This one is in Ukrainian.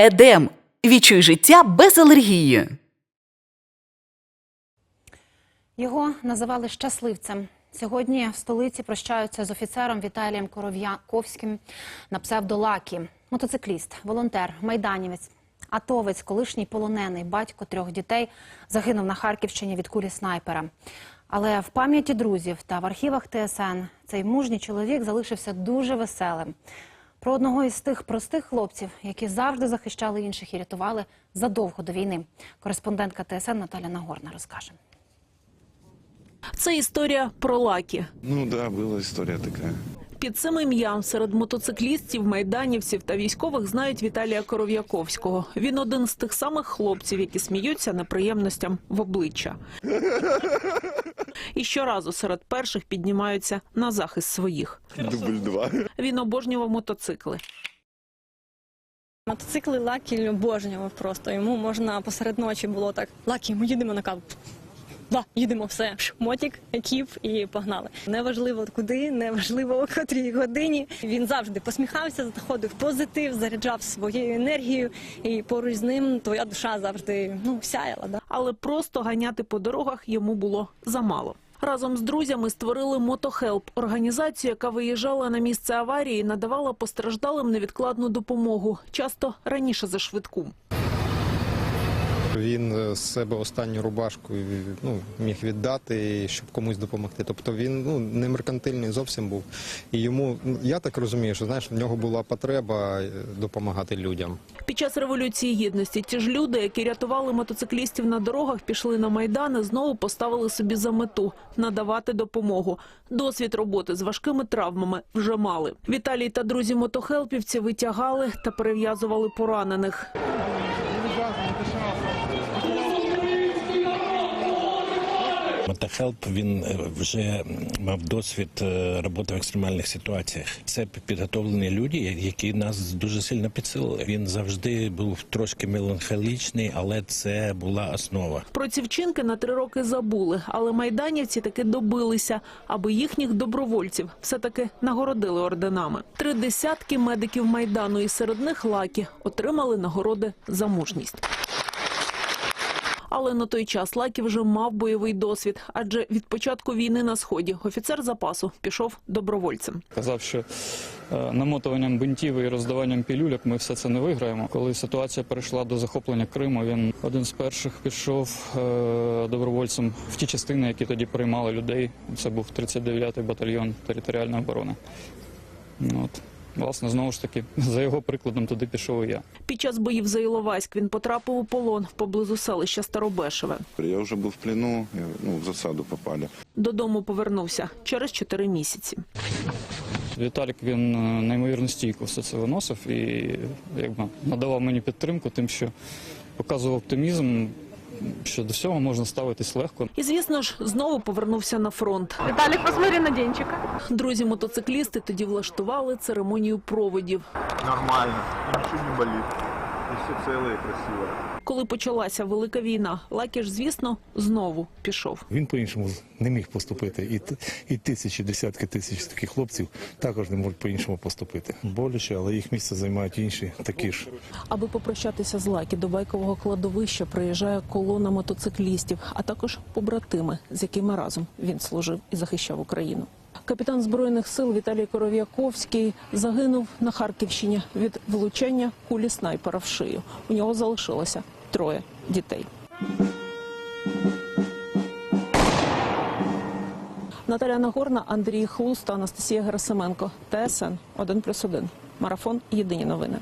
Едем. Відчуй життя без алергії. Його називали щасливцем. Сьогодні в столиці прощаються з офіцером Віталієм Коров'яковським на псевдолакі. Мотоцикліст, волонтер, майданівець, атовець, колишній полонений, батько трьох дітей загинув на Харківщині від кулі снайпера. Але в пам'яті друзів та в архівах ТСН цей мужній чоловік залишився дуже веселим. Про одного із тих простих хлопців, які завжди захищали інших і рятували задовго до війни. Кореспондентка ТСН Наталя Нагорна розкаже. Це історія про лакі. Ну да, була історія така. Під цим ім'ям серед мотоциклістів, майданівців та військових знають Віталія Коров'яковського. Він один з тих самих хлопців, які сміються неприємностям в обличчя. І щоразу серед перших піднімаються на захист своїх. Дубль два. Він обожнював мотоцикли. Мотоцикли Лакі обожнював просто. Йому можна посеред ночі було так: Лакі, ми їдемо на каву. Да, їдемо все. Мотік, екіп і погнали. Неважливо куди, неважливо о котрій годині. Він завжди посміхався, заходив позитив, заряджав своєю енергією, і поруч з ним твоя душа завжди ну сяяла. Да? Але просто ганяти по дорогах йому було замало. Разом з друзями створили Мотохелп – організацію, яка виїжджала на місце аварії і надавала постраждалим невідкладну допомогу, часто раніше за швидку. Він е, з себе останню рубашку ну, міг віддати, щоб комусь допомогти. Тобто він ну, не меркантильний зовсім був. І йому, ну, я так розумію, що знаєш, в нього була потреба е, допомагати людям. Під час революції гідності ті ж люди, які рятували мотоциклістів на дорогах, пішли на майдан і знову поставили собі за мету надавати допомогу. Досвід роботи з важкими травмами вже мали. Віталій та друзі мотохелпівці витягали та перев'язували поранених. Мотохелп він е, вже мав досвід е, роботи в екстремальних ситуаціях. Це підготовлені люди, які нас дуже сильно підсилили. Він завжди був трошки меланхолічний, але це була основа. Про ці вчинки на три роки забули, але майданівці таки добилися, аби їхніх добровольців все-таки нагородили орденами. Три десятки медиків майдану, і серед них лакі отримали нагороди за мужність. Але на той час Лакі вже мав бойовий досвід, адже від початку війни на сході офіцер запасу пішов добровольцем. Казав, що е, намотуванням бинтів і роздаванням пілюлек ми все це не виграємо. Коли ситуація перейшла до захоплення Криму, він один з перших пішов е, добровольцем в ті частини, які тоді приймали людей. Це був 39-й батальйон територіальної оборони. Ну, От. Власне, знову ж таки, за його прикладом туди пішов і я. Під час боїв за Іловайськ він потрапив у полон поблизу селища Старобешеве. Я вже був в плену, я, ну, в засаду попали. Додому повернувся через чотири місяці. Віталік він е, неймовірно стійко все це виносив і якби надавав мені підтримку, тим, що показував оптимізм, що до всього можна ставитись легко. І, звісно ж, знову повернувся на фронт. Віталік, посмотри на Денчика. Друзі-мотоциклісти тоді влаштували церемонію проводів. Нормально, нічого не болит. Все целое и красивое. Коли почалася велика війна, Лакіш, звісно, знову пішов. Він по-іншому не міг поступити. І, і тисячі, десятки тисяч таких хлопців також не можуть по-іншому поступити. Боляче, але їх місце займають інші такі ж. Аби попрощатися з Лакі до байкового кладовища приїжджає колона мотоциклістів, а також побратими, з якими разом він служив і захищав Україну. Капітан збройних сил Віталій Коров'яковський загинув на Харківщині від влучання кулі снайпера в шию. У нього залишилося троє дітей. Наталя Нагорна, Андрій Хлуст, Анастасія Герасименко. ТСН 1+,1. Марафон. Єдині новини.